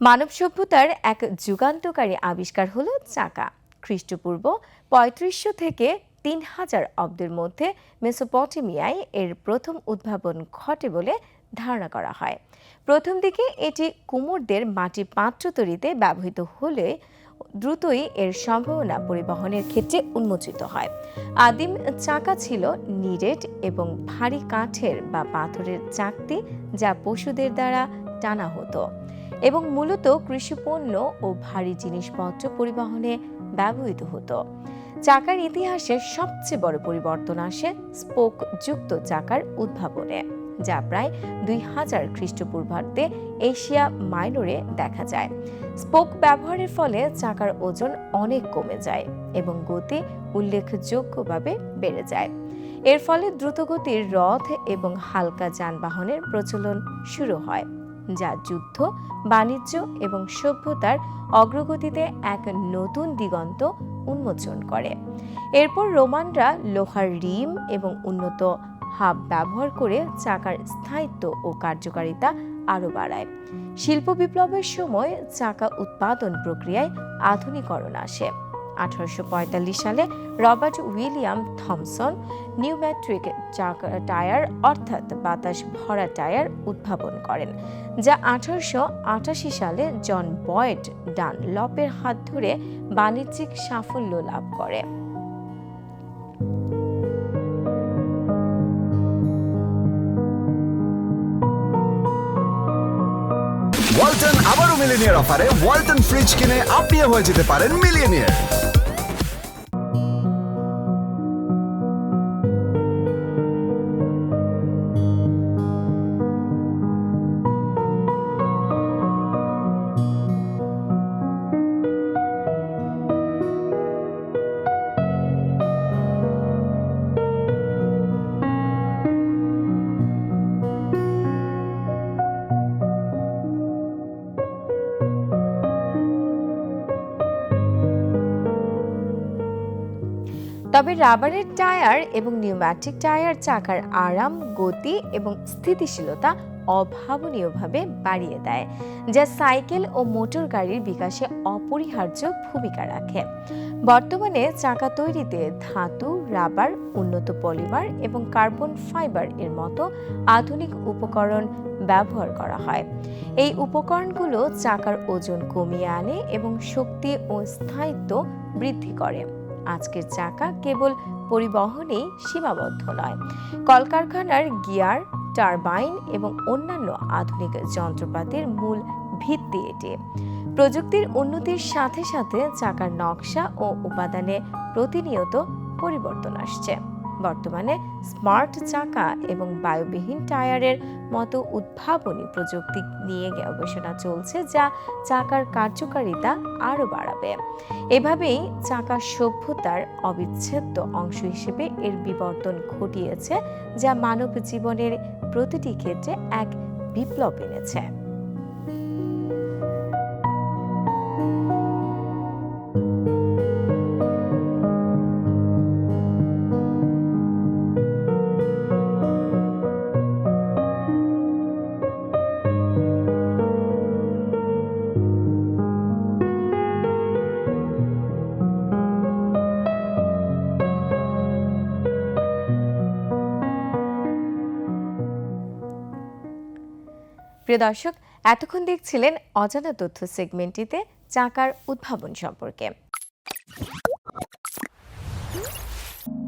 মানব সভ্যতার এক যুগান্তকারী আবিষ্কার হলো চাকা। খ্রিস্টপূর্ব পঁয়ত্রিশশো থেকে তিন হাজার অব্দের মধ্যে মেসোপটেমিয়ায় এর প্রথম উদ্ভাবন ঘটে বলে ধারণা করা হয়। প্রথম দিকে এটি কুমোরদের মাটি পাত্র তৈরিতে ব্যবহৃত হলে দ্রুতই এর সম্ভাবনা পরিবহনের ক্ষেত্রে উন্মোচিত হয়। আদিম চাকা ছিল নিরেট এবং ভারী কাঠের বা পাথরের চাকতি যা পশুদের দ্বারা টানা হতো। এবং মূলত কৃষিপণ্য ও ভারী জিনিসপত্র পরিবহনে ব্যবহৃত হতো। চাকার ইতিহাসে সবচেয়ে বড় পরিবর্তন আসে স্পোক যুক্ত চাকার উদ্ভাবনে, যা প্রায় দুই হাজার খ্রিস্টপূর্বাব্দে এশিয়া মাইনরে দেখা যায়। স্পোক ব্যবহারের ফলে চাকার ওজন অনেক কমে যায় এবং গতি উল্লেখযোগ্যভাবে বেড়ে যায়। এর ফলে দ্রুতগতির রথ এবং হালকা যানবাহনের প্রচলন শুরু হয়। যা যুদ্ধ, বাণিজ্য এবং সভ্যতার অগ্রগতিতে এক নতুন দিগন্ত উন্মোচন করে। এরপর রোমানরা লোহার রিম এবং উন্নত হাব ব্যবহার করে চাকার স্থায়িত্ব ও কার্যকারিতা আরও বাড়ায়। শিল্প বিপ্লবের সময় চাকা উৎপাদন প্রক্রিয়ায় আধুনিকরণ আসে। আঠারোশো সালে Robert William Thomson pneumatic tyre অর্থাৎ বাতাস ভরা টায়ার উদ্ভাবন করেন, যা আঠারোশো আটাশি সালে জন বয়েড ডান লপের হাত ধরে বাণিজ্যিক সাফল্য লাভ করে। ওয়ালটন আবারও মিলিনিয়ার অফারে ওয়ালটন ফ্রিজ কিনে আপনিও হয়ে যেতে পারেন মিলিয়নিয়ার। তবে রাবারের টায়ার এবং নিউম্যাটিক টায়ার চাকার আরাম, গতি এবং স্থিতিশীলতা অভাবনীয়ভাবে বাড়িয়ে দেয়, যা সাইকেল ও মোটর গাড়ির বিকাশে অপরিহার্য ভূমিকা রাখে। বর্তমানে চাকা তৈরিতে ধাতু, রাবার, উন্নত পলিমার এবং কার্বন ফাইবার এর মতো আধুনিক উপকরণ ব্যবহার করা হয়। এই উপকরণগুলো চাকার ওজন কমিয়ে আনে এবং শক্তি ও স্থায়িত্ব বৃদ্ধি করে। আজকের চাকা কেবল পরিবহনেই সীমাবদ্ধ নয়। কলকারখানার গিয়ার, টারবাইন এবং অন্যান্য আধুনিক যন্ত্রপাতির মূল ভিত্তি এটি। প্রযুক্তির উন্নতির সাথে সাথে চাকার নকশা ও উপাদানে প্রতিনিয়ত পরিবর্তন আসছে। বর্তমানে স্মার্ট চাকা এবং বায়ুবিহীন টায়ারের মতো উদ্ভাবনী প্রযুক্তি নিয়ে গবেষণা চলছে যা চাকার কার্যকারিতা আরও বাড়াবে। এভাবেই চাকা সভ্যতার অবিচ্ছেদ্য অংশ হিসেবে এর বিবর্তন ঘটিয়েছে, যা মানব জীবনের প্রতিটি ক্ষেত্রে এক বিপ্লব এনেছে। প্রিয় দর্শক এতক্ষণ দেখছিলেন অজানা তথ্য সেগমেন্টটিতে চাকার উদ্ভাবন সম্পর্কে।